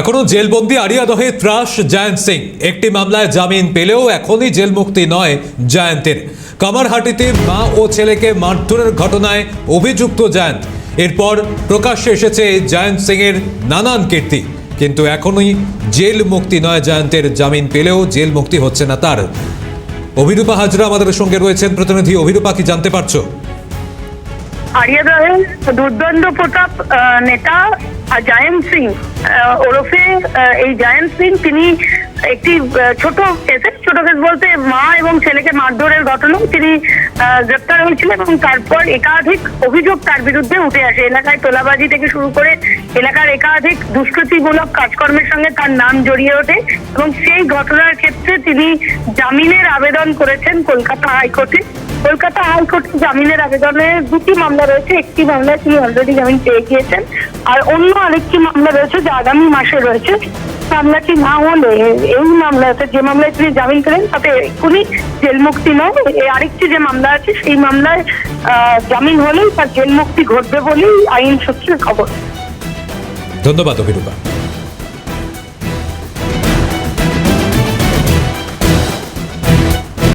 এখনও জেলবন্দি আরিয়াদহে ত্রাস জায়ন্ত সিং। একটি মামলায় জামিন পেলেও এখনই জেল মুক্তি নয় জায়ন্তের। কামারহাটিতে মা ও ছেলেকে মারধরের ঘটনায় অভিযুক্ত জায়ন্ত। এরপর প্রকাশ্যে এসেছে জায়ন্ত সিং এর নানান কীর্তি। কিন্তু এখনই জেল মুক্তি নয় জায়ন্তের। জামিন পেলেও জেল মুক্তি হচ্ছে না তার। অভিরূপা হাজরা আমাদের সঙ্গে রয়েছেন। প্রতিনিধি অভিরূপা, কি জানতে পারছ? আরিয়াদহের দুর্দণ্ড প্রতাপ নেতা আহ, জায়েন্ট সিং ওরফে এই জায়েন্ট সিং তিনি একটি ছোট কেসে ছোট কেস বলতে মা এবং ছেলেকে মারধরের ঘটনায় তিনি গ্রেপ্তার হয়েছিলেন এবং তারপর একাধিক অভিযোগ তার বিরুদ্ধে উঠে আসে। এলাকায় তোলাবাজি থেকে শুরু করে এলাকার একাধিক দুষ্কৃতিমূলক কাজকর্মের সঙ্গে তার নাম জড়িয়ে ওঠে এবং সেই ঘটনার ক্ষেত্রে তিনি জামিনের আবেদন করেছেন কলকাতা হাইকোর্টে। কলকাতা হাইকোর্টে জামিনের আবেদনে দুটি মামলা রয়েছে। একটি মামলায় তিনি অলরেডি জামিন পেয়ে গিয়েছেন, আর অন্য আরেকটি মামলা রয়েছে যা আগামী মাসে রয়েছে। মামলাটি না হলে এই মামলাতে যে মামলায় তিনি জামিন পেলেন, তাতে এক্ষুনি জেল মুক্তি নয়, এই আরেকটি যে মামলা আছে, সেই মামলায় জামিন হলেই তার জেল মুক্তি ঘটবে বলেই আইন সূত্রে খবর। ধন্যবাদ অভিরূপা।